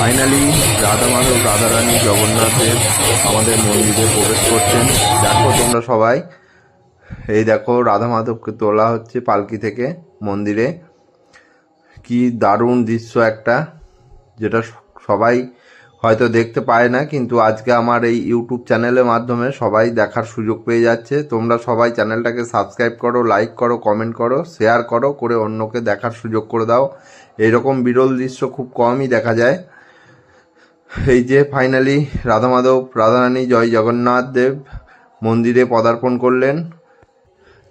Finally Radha Madhav, Radha Rani জগন্নাথের আমাদের মন্দিরে প্রবেশ করছেন। দেখো তোমরা সবাই। এই দেখো, রাধা মাধবকে তোলা হচ্ছে পালকি থেকে মন্দিরে। কি দারুণ দৃশ্য একটা, যেটা সবাই হয়তো দেখতে পায় না, কিন্তু আজকে আমার এই ইউটিউব চ্যানেলের মাধ্যমে সবাই দেখার সুযোগ পেয়ে যাচ্ছে। তোমরা সবাই চ্যানেলটাকে সাবস্ক্রাইব করো, লাইক করো, কমেন্ট করো, শেয়ার করো, করে অন্যকে দেখার সুযোগ করে দাও। এইরকম বিরল দৃশ্য খুব কমই দেখা যায়। এই যে ফাইনালি রাধা মাধব রাধারানী জয় জগন্নাথ দেব মন্দিরে পদার্পণ করলেন।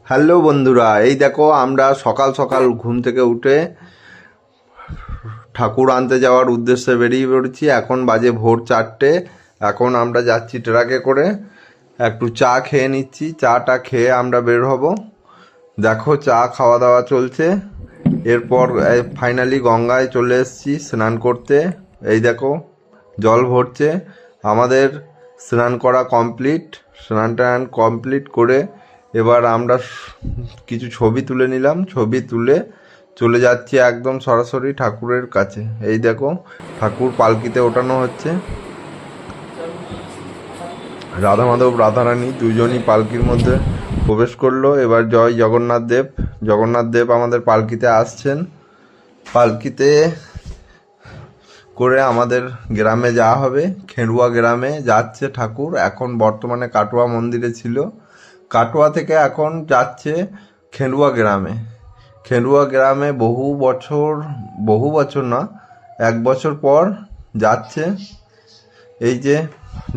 হ্যালো বন্ধুরা, এই দেখো আমরা সকাল সকাল ঘুম থেকে উঠে ঠাকুর আনতে যাওয়ার উদ্দেশ্যে বেরিয়ে পড়েছি। এখন বাজে ভোর চারটে। এখন আমরা যাচ্ছি ট্রাকে করে। একটু চা খেয়ে নিচ্ছি। চাটা খেয়ে আমরা বের হব। দেখো চা খাওয়া দাওয়া চলছে। এরপর ফাইনালি গঙ্গায় চলে এসেছি স্নান করতে। এই দেখো জল ভরছে। আমাদের স্নান করা কমপ্লিট স্নান টান কমপ্লিট করে এবার আমরা কিছু ছবি তুলে নিলাম। ছবি তুলে চলে যাচ্ছি একদম সরাসরি ঠাকুরের কাছে। এই দেখো, ঠাকুর পালকিতে ওঠানো হচ্ছে। রাধা মাধব রাধারানী দুজনই পালকির মধ্যে প্রবেশ করল। এবার জয় জগন্নাথ দেব। জগন্নাথ দেব আমাদের পালকিতে আসছেন। পালকিতে করে আমাদের গ্রামে যাওয়া হবে। খেরুয়া গ্রামে যাচ্ছে ঠাকুর। এখন বর্তমানে কাটোয়া মন্দিরে ছিল। কাটোয়া থেকে এখন যাচ্ছে খেরুয়া গ্রামে। খেরুয়া গ্রামে বহু বছর বহু বছর না, এক বছর পর যাচ্ছে। এই যে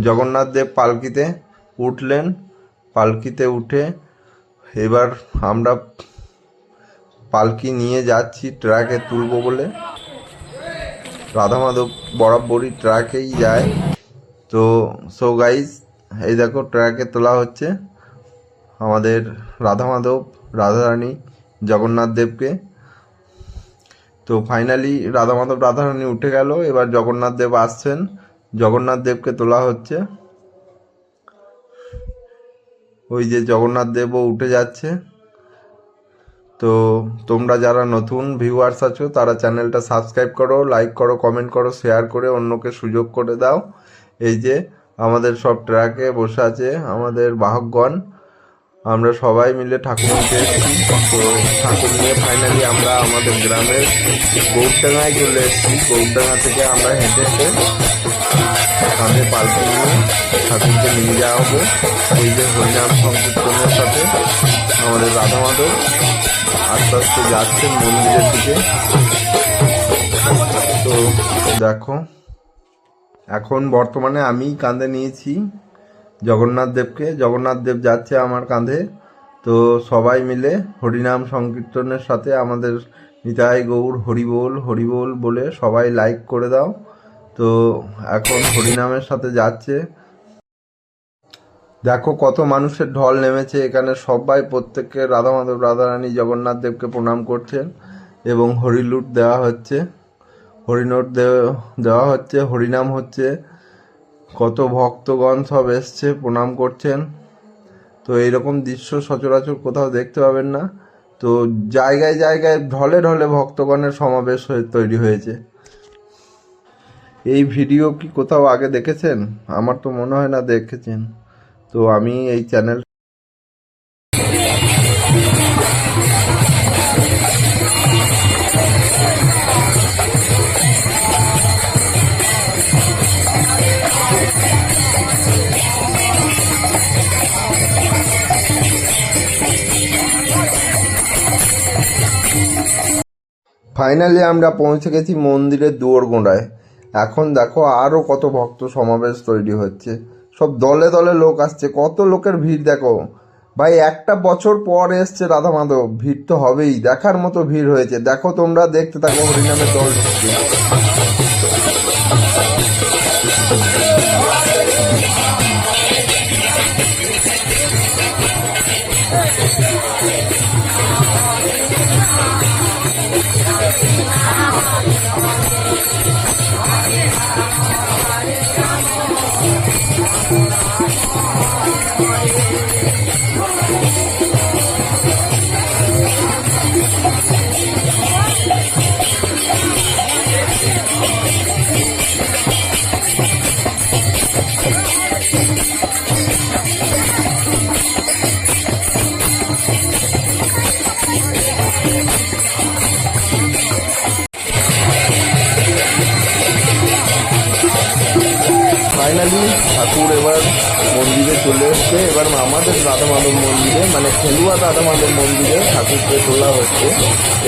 জগন্নাথ দেব পালকিতে উঠলেন। পালকিতে উঠে এবার আমরা পালকি নিয়ে যাচ্ছি, ট্রাকে তুলবো বলে। রাধা মাধব বরাবরই ট্র্যাকেই যায়। তো সো গাইজ এই দেখো ট্র্যাকে তোলা হচ্ছে আমাদের রাধা মাধব রাধারানী, জগন্নাথ দেবকে। তো ফাইনালি রাধা মাধব রাধারানী উঠে গেল, এবার জগন্নাথ দেব আসছেন। জগন্নাথ দেবকে তোলা হচ্ছে। ওই যে জগন্নাথ দেবও উঠে যাচ্ছে। তো তোমরা যারা নতুন ভিউয়ার্স আছো, তারা চ্যানেলটা সাবস্ক্রাইব করো লাইক করো কমেন্ট করো শেয়ার করে অন্যকে সুযোগ করে দাও। এই যে আমাদের সব ট্র্যাকে বসে আছে আমাদের বাহকগণ। আমরা সবাই মিলে এসেছি। তো ঠাকুর নিয়ে ফাইনালি আমরা আমাদের গ্রামের গৌরডাঙ্গায় চলে এসেছি। গৌরডাঙ্গা থেকে আমরা হেঁটে হেঁটে কাঁধে পালকি নিয়ে ঠাকুরকে নিয়ে যাওয়া হবে। এই যে হরিনাম সংকীর্তনের সাথে আমাদের রাধা মাধব আস্তে আস্তে যাচ্ছে মন্দিরের দিকে। তো দেখো, এখন বর্তমানে আমি কাঁধে নিয়েছি জগন্নাথ দেবকে। জগন্নাথ দেব যাচ্ছে আমার কাঁধে। তো সবাই মিলে হরিনাম সংকীর্তনের সাথে আমাদের নিতাই গৌর হরিবোল হরিবোল বলে সবাই লাইক করে দাও। তো এখন হরিনামের সাথে যাচ্ছে। দেখো কত মানুষের ঢল নেমেছে। এখানে সবাই প্রত্যেককে রাধা মাধব রাধারানী জগন্নাথ দেবকে প্রণাম করছেন এবং হরিলুট দেওয়া হচ্ছে। হরিনোট দেওয়া হচ্ছে, হরিনাম হচ্ছে। কত ভক্তগণ সব এসছে, প্রণাম করছেন। তো এইরকম দৃশ্য সচরাচর কোথাও দেখতে পাবেন না। তো জায়গায় জায়গায় ঢলে ঢলে ভক্তগণের সমাবেশ হয়ে তৈরি হয়েছে। এই ভিডিও কি কোথাও আগে দেখেছেন? আমার তো মনে হয় না দেখেছেন। তো আমি এই চ্যানেল ফাইনালি আমরা পৌঁছে গেছি মন্দিরের দুয়ার গোড়ায় এখন দেখো আরও কত ভক্ত সমাবেশ তৈরি হচ্ছে। সব দলে দলে লোক আসছে। কত লোকের ভিড় দেখো। ভাই, একটা বছর পর এসছে রাধা মাধব। ভিড় তো হবেই। দেখার মতো ভিড় হয়েছে। দেখো তোমরা দেখতে থাকো হরিনামের দল। ফাইনালি ঠাকুর এবার মন্দিরে চলে এসছে। এবার আমাদের রাধা মাধব মন্দিরে মানে খেলুয়া রাধা মাধব মন্দিরে ঠাকুরকে তোলা হচ্ছে।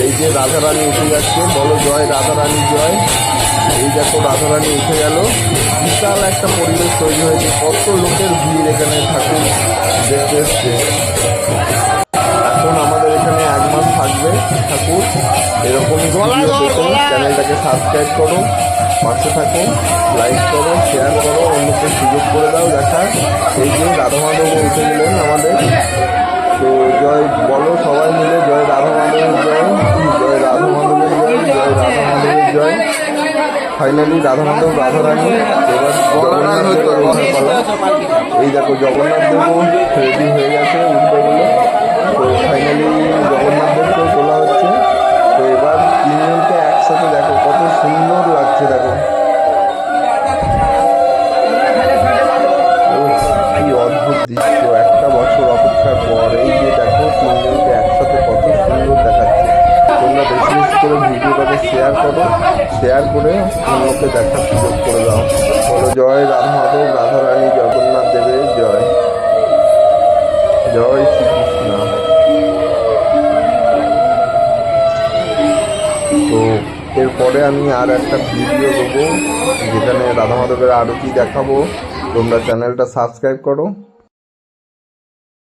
এই যে রাধারানী উঠে যাচ্ছে, বলো জয় রাধারানী, জয়। এই দেখো রাধারানী উঠে গেল। বিশাল একটা পরিবেশ তৈরি হয়েছে। কত লোকের ভিড় এখানে ঠাকুর দেখতে এসছে। ঠাকুর। এরকম চ্যানেলটাকে সাবস্ক্রাইব করো পাশে থাকো লাইক করো শেয়ার করো অন্যকে সুযোগ করে দাও দেখার এই যে রাধা মাধব উঠে গেলেন আমাদের। তো জয় বলো সবাই মিলে জয় রাধা মাধবের জয় জয় রাধা মাধবের জয় জয় রাধা মাধবের জয়। ফাইনালি রাধা মাধব রাধা রানী এবার জগন্নাথ এই দেখো জগন্নাথ দেবও রেডি হয়ে গেছে উঠবে বলে তো ফাইনালি জগন্নাথ দেবকেও সুন্দর লাগছে দেখো। কি অদ্ভুত দৃশ্য, একটা বছর অপেক্ষার পর এই যে দেখো তিনজনকে একসাথে কত সুন্দর দেখাচ্ছে। তোমরা বেশি বেশি করে ভিডিওটাকে শেয়ার করো শেয়ার করে অন্যকে দেখার সুযোগ করে দাও। বলো, জয় রাধা মাধব রাধা রানী জগন্নাথ দেবের জয়। জয় শ্রীকৃষ্ণ এরপরে আমি আর একটা ভিডিও দেবো, যেখানে রাধা মাধবের আরতি দেখাবো, তোমরা চ্যানেলটা সাবস্ক্রাইব করো।